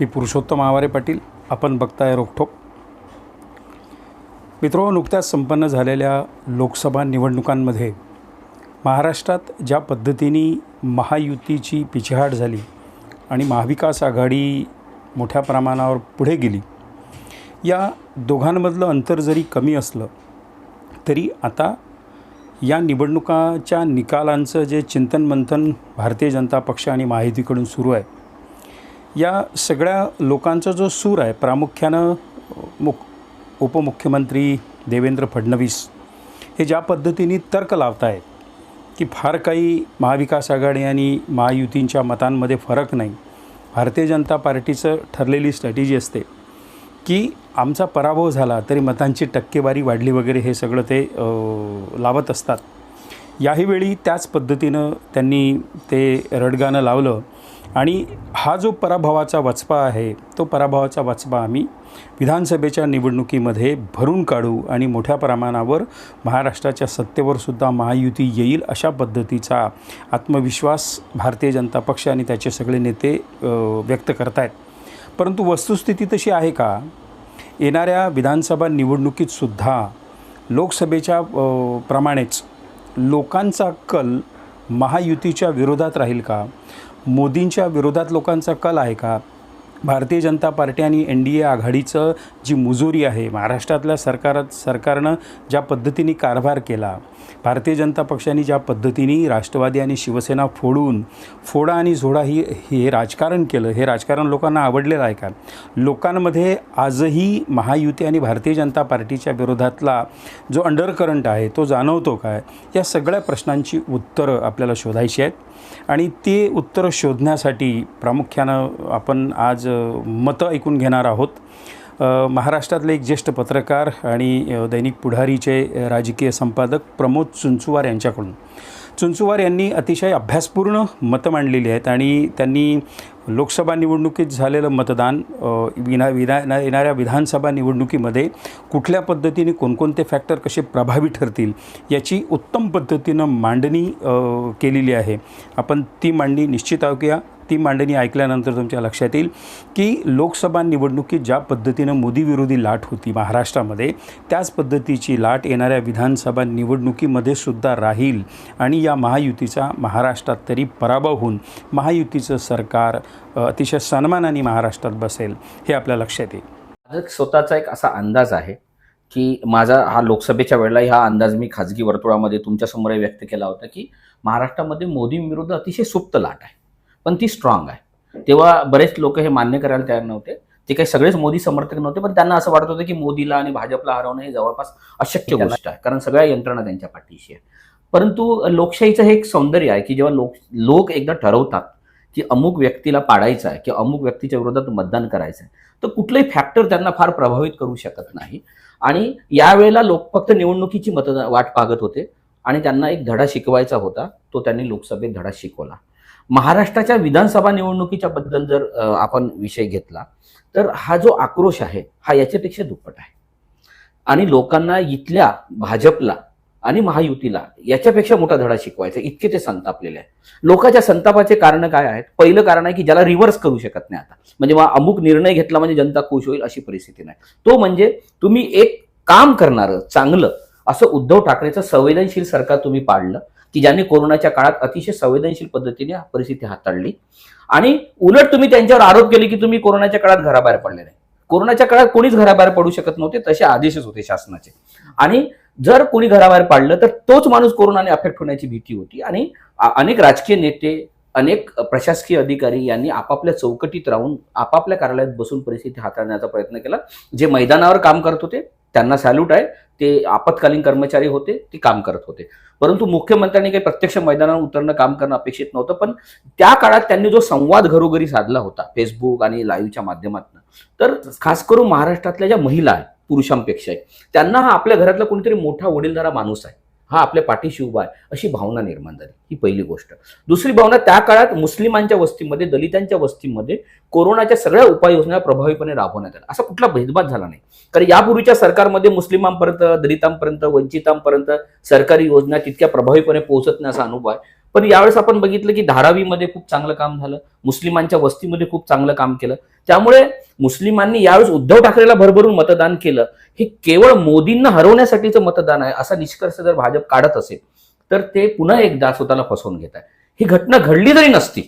मी पुरुषोत्तम आवारे पाटील. आपण बघताय रोखोक मित्रो नुकत्याच संपन्न झालेल्या लोकसभा निवडणुकांमध्ये महाराष्ट्रात ज्या पद्धतीने महायुतीची पिछेहाट झाली आणि महाविकास आघाडी मोठ्या प्रमाणावर पुढे गेली या दोघांमधलं अंतर जरी कमी असलं तरी आता या निवडणुकाच्या निकालांचं जे चिंतन मंथन भारतीय जनता पक्ष आणि महायुतीकडून सुरू आहे या सगळ्या लोकांचा जो सूर आहे प्रामुख्यानं मुख उपमुख्यमंत्री देवेंद्र फडणवीस हे ज्या पद्धतीने तर्क लावत आहेत की फार काही महाविकास आघाडी आणि महायुतींच्या मतांमध्ये फरक नाही भारतीय जनता पार्टीचं ठरलेली स्ट्रॅटेजी असते की आमचा पराभव झाला तरी मतांची टक्केवारी वाढली वगैरे हे सगळं ते लावत असतात. याही वेळी त्याच पद्धतीनं त्यांनी ते रडगाणं लावलं आणि हा जो पराभवाचा वचपा आहे तो पराभवाचा वचपा आम्ही विधानसभेच्या निवडणुकीमध्ये भरून काढू आणि मोठ्या प्रमाणावर महाराष्ट्राच्या सत्तेवरसुद्धा महायुती येईल अशा पद्धतीचा आत्मविश्वास भारतीय जनता पक्ष आणि त्याचे सगळे नेते व्यक्त करत आहेत परंतु वस्तुस्थिती तशी आहे का? येणाऱ्या विधानसभा निवडणुकीतसुद्धा लोकसभेच्या प्रमाणेच लोकांचा कल महायुतीच्या विरोधात राहील का? मोदींच्या विरोधात लोकांचा कल आहे का? भारतीय जनता पार्टी आणि एन डी ए आघाडीचं जी मुजोरी आहे महाराष्ट्रातल्या सरकारात सरकारनं ज्या पद्धतीने कारभार केला भारतीय जनता पक्षाने ज्या पद्धतीने राष्ट्रवादी आणि शिवसेना फोडून फोडा आणि झोडा ही हे राजकारण केलं हे राजकारण लोकांना आवडलेलं आहे का? लोकांमध्ये आजही महायुती आणि भारतीय जनता पार्टीच्या विरोधातला जो अंडरकरंट आहे तो जाणवतो काय? या सगळ्या प्रश्नांची उत्तरं आपल्याला शोधायची आहेत. आणि ते उत्तर शोधण्यासाठी प्रामुख्यानं आपण आज मतं ऐकून घेणार आहोत. महाराष्ट्रातले एक ज्येष्ठ पत्रकार आणि दैनिक पुढारीचे राजकीय संपादक प्रमोद चुंचुवार यांच्याकडून. चुंचुवार यांनी अतिशय अभ्यासपूर्ण मतं मांडलेली आहेत आणि त्यांनी लोकसभा निवडणुकीत झालेलं मतदान विना विना येणाऱ्या विधानसभा निवडणुकीमध्ये कुठल्या पद्धतीने कोणकोणते फॅक्टर कसे प्रभावी ठरतील याची उत्तम पद्धतीनं मांडणी केलेली आहे. आपण ती मांडणी निश्चित ऐकूया ती मांडणी ऐकल्यानंतर तुमच्या लक्षात येईल की लोकसभा निवडणुकीत ज्या पद्धतीनं मोदीविरोधी लाट होती महाराष्ट्रामध्ये त्याच पद्धतीची लाट येणाऱ्या विधानसभा निवडणुकीमध्ये सुद्धा राहील आणि या महायुतीचा महाराष्ट्रात तरी पराभव होऊन महायुतीचं सरकार अतिशय सन्मानाने महाराष्ट्रात बसेल हे आपल्या लक्षात येईल. स्वतःचा एक असा अंदाज आहे की माझा हा लोकसभेच्या वेळेला हा अंदाज मी खाजगी वर्तुळामध्ये तुमच्यासमोर व्यक्त केला होता की महाराष्ट्रामध्ये मोदींविरुद्ध अतिशय सुप्त लाट आहे. पण ती स्ट्रॉंग आहे. तेव्हा बरेच लोक हे मान्य करायला तयार नव्हते. ते काही सगळेच मोदी समर्थक नव्हते पण त्यांना असं वाटत होतं की मोदीला आणि भाजपला हरवणं हे जवळपास अशक्य गोष्ट आहे कारण सगळ्या यंत्रणा त्यांच्या पाठीशी आहे परंतु लोकशाहीचं हे एक सौंदर्य आहे की जेव्हा लोक लोक एकदा ठरवतात की अमुक व्यक्तीला पाडायचं आहे किंवा अमुक व्यक्तीच्या विरोधात मतदान करायचं आहे तर कुठलंही फॅक्टर त्यांना फार प्रभावित करू शकत नाही. आणि यावेळेला लोक फक्त निवडणुकीची मतदान वाट पाहत होते आणि त्यांना एक धडा शिकवायचा होता तो त्यांनी लोकसभेत धडा शिकवला. महाराष्ट्राच्या विधानसभा निवडणुकीच्या बद्दल जर आपण विषय घेतला तर हा जो आक्रोश आहे हा याच्यापेक्षा दुप्पट आहे. आणि लोकांना इथल्या भाजपला आणि महायुतीला याच्यापेक्षा मोठा धडा शिकवायचा इतके ते संतापलेले आहे लोकांच्या संतापाचे कारण काय आहेत? पहिलं कारण आहे की ज्याला रिव्हर्स करू शकत नाही आता. म्हणजे मग अमुक निर्णय घेतला म्हणजे जनता खुश होईल अशी परिस्थिती नाही. तो म्हणजे तुम्ही एक काम करणारं चांगलं असं उद्धव ठाकरेचं संवेदनशील सरकार तुम्ही पाडलं की ज्यांनी कोरोनाच्या काळात अतिशय संवेदनशील पद्धतीने परिस्थिती हाताळली. आणि उलट तुम्ही त्यांच्यावर आरोप केले की तुम्ही कोरोनाच्या काळात घराबाहेर पडले नाही. कोरोनाच्या काळात कोणीच घराबाहेर पडू शकत नव्हते तसे आदेशच होते शासनाचे. आणि जर कोणी घराबाहेर पाडलं तर तोच माणूस कोरोनाने अफेक्ट होण्याची भीती होती. आणि अनेक राजकीय नेते अनेक प्रशासकीय अधिकारी यांनी आपापल्या चौकटीत राहून आपापल्या कार्यालयात बसून परिस्थिती हाताळण्याचा प्रयत्न केला. जे मैदानावर काम करत होते त्यांना सॅल्यूट आहे. ते आपत्कालीन कर्मचारी होते ते काम करत होते. परंतु मुख्यमंत्र्यांनी काही प्रत्यक्ष मैदानावर उतरणं काम करणं अपेक्षित नव्हतं पण त्या काळात त्यांनी जो संवाद घरोघरी साधला होता फेसबुक आणि लाईव्हच्या माध्यमातून तर खास करून महाराष्ट्रातल्या ज्या महिला आहेत पुरुषांपेक्षा त्यांना हा आपल्या घरातला कोणीतरी मोठा वडीलधारा माणूस आहे. हा आपल्या पाठीशी उभा आहे अशी भावना निर्माण झाली ही पहिली गोष्ट. दुसरी भावना त्या काळात मुस्लिमांच्या वस्तीमध्ये दलितांच्या वस्तीमध्ये कोरोनाच्या सगळ्या उपाययोजना प्रभावीपणे राबवण्यात आल्या. असा कुठला भेदभाव झाला नाही. कारण यापूर्वीच्या सरकारमध्ये मुस्लिमांपर्यंत दलितांपर्यंत वंचितांपर्यंत सरकारी योजना तितक्या प्रभावीपणे पोहोचत नाही असा अनुभव आहे. पण यावेळेस आपण बघितलं की धारावीमध्ये खूप चांगलं काम झालं मुस्लिमांच्या वस्तीमध्ये खूप चांगलं काम केलं. त्यामुळे मुस्लिमांनी यावेळेस उद्धव ठाकरेला भरभरून मतदान केलं. हे केवळ मोदींना हरवण्यासाठीचं मतदान आहे असा निष्कर्ष जर भाजप काढत असेल तर ते पुन्हा एकदा स्वतःला फसवून घेत आहे. ही घटना घडली जरी नसती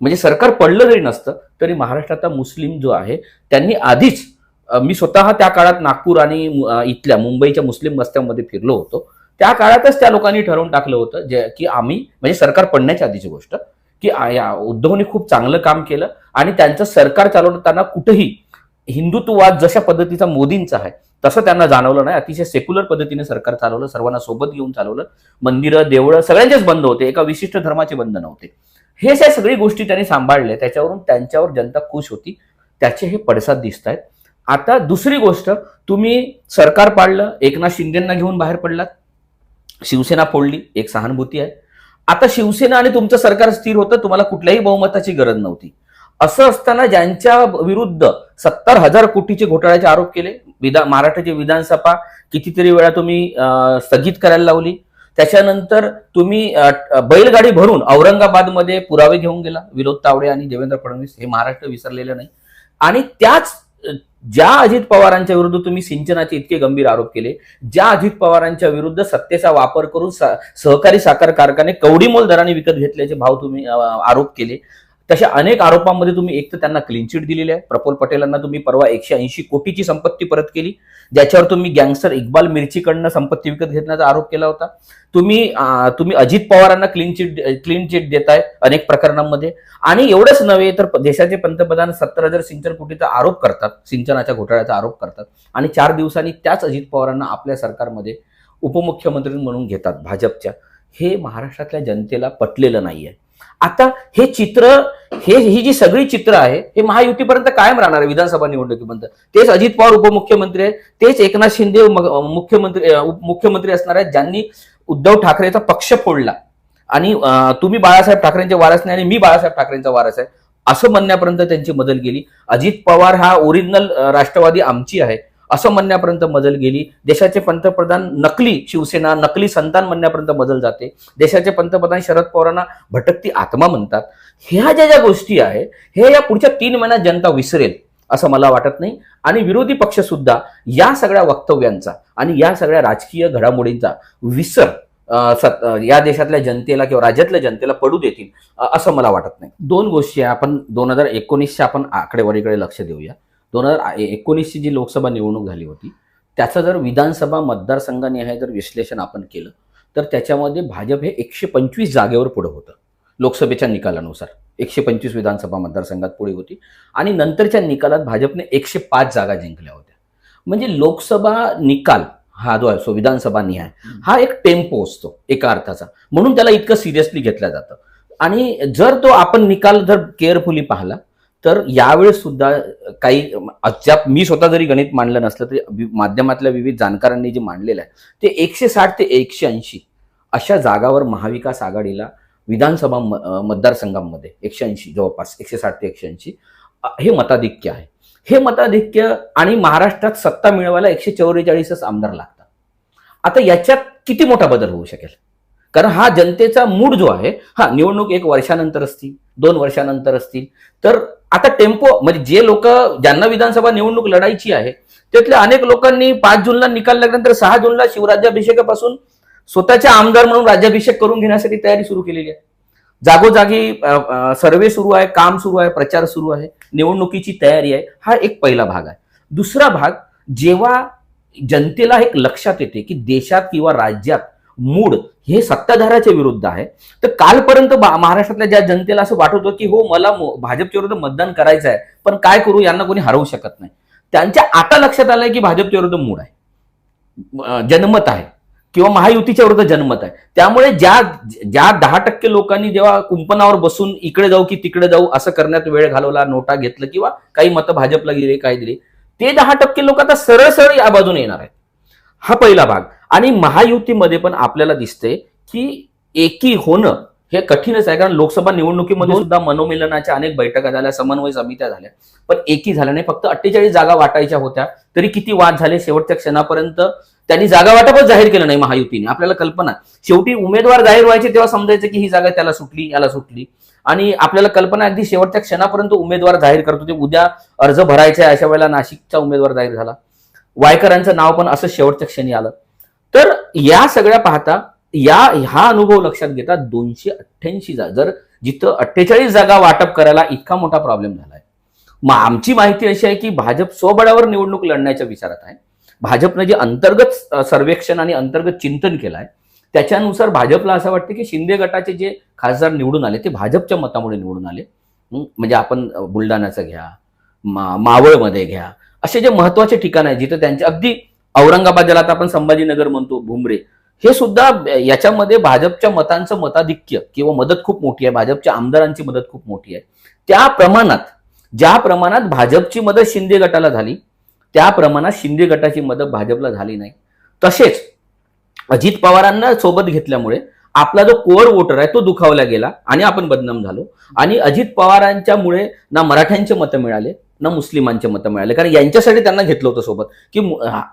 म्हणजे सरकार पडलं जरी नसतं तरी महाराष्ट्रातला मुस्लिम जो आहे त्यांनी आधीच मी स्वतः त्या काळात नागपूर आणि इथल्या मुंबईच्या मुस्लिम वस्त्यांमध्ये फिरलो होतो. त्या काळातच त्या लोकांनी ठरवून टाकलं होतं जे की आम्ही म्हणजे सरकार पडण्याच्या आधीची गोष्ट की या उद्धवने खूप चांगलं काम केलं आणि त्यांचं सरकार चालवताना कुठेही हिंदुत्ववाद जशा पद्धतीचा मोदींचा आहे तसं त्यांना जाणवलं नाही. अतिशय सेक्युलर पद्धतीने सरकार चालवलं सर्वांना सोबत घेऊन चालवलं. मंदिरं देवळं सगळ्यांचेच बंद होते एका विशिष्ट धर्माचे बंद नव्हते. हे ज्या सगळी गोष्टी त्यांनी सांभाळल्या त्याच्यावरून त्यांच्यावर जनता खुश होती. त्याचे हे पडसाद दिसत आहेत आता दुसरी गोष्ट तुम्ही सरकार पाडलं एकनाथ शिंदेंना घेऊन बाहेर पडलात. शिवसेना फोडली एक सहानुभूती आहे. आता शिवसेना आणि तुमचं सरकार स्थिर होतं तुम्हाला कुठल्याही बहुमताची गरज नव्हती. असं असताना ज्यांच्या विरुद्ध सत्तर हजार कोटीचे घोटाळ्याचे आरोप केले विधान महाराष्ट्राची विधानसभा कितीतरी वेळा तुम्ही स्थगित करायला लावली. त्याच्यानंतर तुम्ही बैलगाडी भरून औरंगाबादमध्ये पुरावे घेऊन गेला विनोद तावडे आणि देवेंद्र फडणवीस हे महाराष्ट्र विसरलेलं नाही. आणि त्याच ज्या अजित पवारांच्या विरुद्ध तुम्ही सिंचनाचे इतके गंभीर आरोप केले ज्या अजित पवारांच्या विरुद्ध सत्तेचा वापर करून सहकारी साखर कारखाने कवडीमोल दराने विकत घेतल्याचे भाव तुम्ही आरोप केले तशा अनेक आरोपांमध्ये तुम्ही एक तर त्यांना क्लीन चिट दिलेली आहे. प्रफुल पटेलांना तुम्ही परवा एकशे ऐंशी कोटीची संपत्ती परत केली. ज्याच्यावर तुम्ही गँगस्टर इक्बाल मिर्चीकडनं संपत्ती विकत घेतण्याचा आरोप केला होता. तुम्ही तुम्ही अजित पवारांना क्लीन चिट क्लीन चिट देताय अनेक प्रकरणांमध्ये. आणि एवढंच नव्हे तर देशाचे पंतप्रधान सत्तर हजार सिंचन कोटीचा आरोप करतात. सिंचनाच्या घोटाळ्याचा आरोप करतात. आणि चार दिवसांनी त्याच अजित पवारांना आपल्या सरकारमध्ये उपमुख्यमंत्री म्हणून घेतात भाजपच्या. हे महाराष्ट्रातल्या जनतेला पटलेलं नाहीये. आता हे चित्र हे ही जी सगळी चित्र आहे हे महायुतीपर्यंत कायम राहणार आहे विधानसभा निवडणुकीपर्यंत. तेच अजित पवार उपमुख्यमंत्री आहेत तेच एकनाथ शिंदे मुख्यमंत्री मुख्यमंत्री उपमुख्यमंत्री असणार आहेत ज्यांनी उद्धव ठाकरेचा पक्ष फोडला. आणि तुम्ही बाळासाहेब ठाकरेंचे वारस नाही आणि मी बाळासाहेब ठाकरेंचा वारस आहे असं म्हणण्यापर्यंत त्यांची मदत गेली. अजित पवार हा ओरिजिनल राष्ट्रवादी आमची आहे. असं म्हणण्यापर्यंत मजल गेली. देशाचे पंतप्रधान नकली शिवसेना नकली संतान म्हणण्यापर्यंत मजल जाते. देशाचे पंतप्रधान शरद पवारांना भटकती आत्मा म्हणतात. ह्या ज्या ज्या गोष्टी आहे हे या पुढच्या तीन महिन्यात जनता विसरेल असं मला वाटत नाही. आणि विरोधी पक्ष सुद्धा या सगळ्या वक्तव्यांचा आणि या सगळ्या राजकीय घडामोडींचा विसर सत- या देशातल्या जनतेला किंवा राज्यातल्या जनतेला पडू देतील असं मला वाटत नाही. दोन गोष्टी आहे आपण दोन हजार एकोणीसच्या आपण आकडेवारीकडे लक्ष देऊया. दोन हजार एकोणीसची जी लोकसभा निवडणूक झाली होती त्याचं जर विधानसभा मतदारसंघानिहाय जर विश्लेषण आपण केलं तर त्याच्यामध्ये भाजप हे एकशे पंचवीस जागेवर पुढं होतं लोकसभेच्या निकालानुसार. एकशे पंचवीस विधानसभा मतदारसंघात पुढे होती आणि नंतरच्या निकालात भाजपने एकशे पाच जागा जिंकल्या होत्या. म्हणजे लोकसभा निकाल हा जो आहे सो विधानसभा निहाय हा एक टेम्पो असतो एका अर्थाचा. म्हणून त्याला इतकं सिरियसली घेतलं जातं. आणि जर तो आपण निकाल जर केअरफुली पाहिला तर यावेळेस सुद्धा काही अद्याप मी स्वतः जरी गणित मांडलं नसलं तरी वि- माध्यमातल्या विविध जाणकारांनी जे मांडलेलं आहे ते एकशे साठ ते एकशे ऐंशी अशा जागावर महाविकास आघाडीला विधानसभा म- मतदारसंघांमध्ये एकशे ऐंशी जवळपास एकशे साठ ते एकशे ऐंशी हे मताधिक्य आहे. हे मताधिक्य आणि महाराष्ट्रात सत्ता मिळवायला एकशे चौवेचाळीसच आमदार लागतात. आता याच्यात किती मोठा बदल होऊ शकेल? कारण हा जनतेचा मूड जो आहे हा निवडणूक एक वर्षानंतर असतील दोन वर्षानंतर असतील. तर आता टेम्पो म्हणजे जे लोक ज्यांना विधानसभा निवडणूक लढायची आहे त्यातल्या अनेक लोकांनी पाच जूनला निकाल लागल्यानंतर सहा जूनला शिवराज्याभिषेकापासून स्वतःचे आमदार म्हणून राज्याभिषेक करून घेण्यासाठी तयारी सुरू केलेली आहे. जागोजागी सर्वे सुरू आहे काम सुरू आहे प्रचार सुरू आहे निवडणुकीची तयारी आहे हा एक पहिला भाग आहे. दुसरा भाग जेव्हा जनतेला एक लक्षात येते की देशात किंवा राज्यात मूड हे सत्ताधाराच्या विरुद्ध आहे. तर कालपर्यंत महाराष्ट्रातल्या ज्या जनतेला असं वाटत होतं की हो मला भाजपच्या विरुद्ध मतदान करायचं आहे पण काय करू यांना कोणी हरवू शकत नाही. त्यांच्या आता लक्षात आलंय की भाजपच्या विरुद्ध मूड आहे. जनमत आहे. किंवा महायुतीच्या विरुद्ध जनमत आहे. त्यामुळे ज्या ज्या दहा टक्के लोकांनी जेव्हा कुंपणावर बसून इकडे जाऊ की तिकडे जाऊ असं करण्यात वेळ घालवला नोटा घेतलं किंवा काही मतं भाजपला गेले काय दिले ते दहा टक्के लोक आता सरळ सरळ या बाजूने येणार आहेत. हा पहिला भाग. आणि महायुतीमध्ये पण आपल्याला दिसतंय की एकी होणं हे कठीणच आहे कारण लोकसभा निवडणुकीमध्ये सुद्धा मनोमिलनाच्या अनेक बैठका झाल्या समन्वय समित्या झाल्या. पण एकही झाल्या नाही फक्त अठ्ठेचाळीस जागा वाटायच्या होत्या तरी किती वाद झाले शेवटच्या क्षणापर्यंत? त्यांनी जागा वाटपच जाहीर केलं नाही महायुतीने आपल्याला कल्पना. शेवटी उमेदवार जाहीर व्हायचे तेव्हा समजायचं की ही जागा त्याला सुटली याला सुटली. आणि आपल्याला कल्पना अगदी शेवटच्या क्षणापर्यंत उमेदवार जाहीर करत होते उद्या अर्ज भरायचे आहे अशा वेळेला नाशिकचा उमेदवार जाहीर झाला. वायकरांचं नाव पण असं शेवटच्या क्षणी आलं. तर या सगळ्या पाहता या हा अनुभव लक्षात घेता दोनशे अठ्ठ्याऐंशी जागा जर जिथं अठ्ठेचाळीस जागा वाटप करायला इतका मोठा प्रॉब्लेम झालाय. मग आमची माहिती अशी आहे की भाजप स्वबळावर निवडणूक लढण्याच्या विचारात आहे. भाजपनं जे अंतर्गत सर्वेक्षण आणि अंतर्गत चिंतन केलं आहे त्याच्यानुसार भाजपला असं वाटतं की शिंदे गटाचे जे खासदार निवडून आले ते भाजपच्या मतामुळे निवडून आले. म्हणजे आपण बुलढाण्याचं घ्या मा मावळमध्ये घ्या असे जे महत्त्वाचे ठिकाण आहे जिथं त्यांच्या अगदी औरंगाबाद ज्याला आता आपण संभाजीनगर म्हणतो भुमरे हे सुद्धा याच्यामध्ये भाजपच्या मतांचं मताधिक्य किंवा मदत खूप मोठी आहे. भाजपच्या आमदारांची मदत खूप मोठी आहे. त्या प्रमाणात ज्या प्रमाणात भाजपची मदत शिंदे गटाला झाली त्या प्रमाणात शिंदे गटाची मदत भाजपला झाली नाही. तसेच अजित पवारांना सोबत घेतल्यामुळे आपला जो कोअर वोटर आहे तो दुखावला गेला आणि आपण बदनाम झालो. आणि अजित पवारांच्यामुळे ना मराठ्यांचे मतं मिळाले ना मुस्लिमांचे मतं मिळाले. कारण यांच्यासाठी त्यांना घेतलं होतं सोबत. की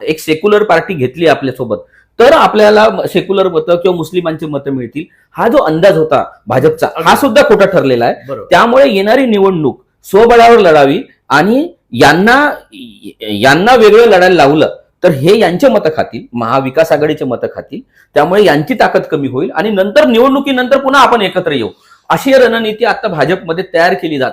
एक सेक्युलर पार्टी घेतली आपल्यासोबत तर आपल्याला सेक्युलर मतं किंवा मुस्लिमांची मतं मिळतील हा जो अंदाज होता भाजपचा हा सुद्धा खोटा ठरलेला आहे. त्यामुळे येणारी निवडणूक स्वबळावर लढावी आणि यांना यांना वेगळं लढायला लावलं तर हे यांचे मतं खातील महाविकास आघाडीचे मतं खातील. त्यामुळे यांची ताकद कमी होईल आणि नंतर निवडणुकीनंतर पुन्हा आपण एकत्र येऊ. अशी रणनीती आता भाजपमध्ये तयार केली जात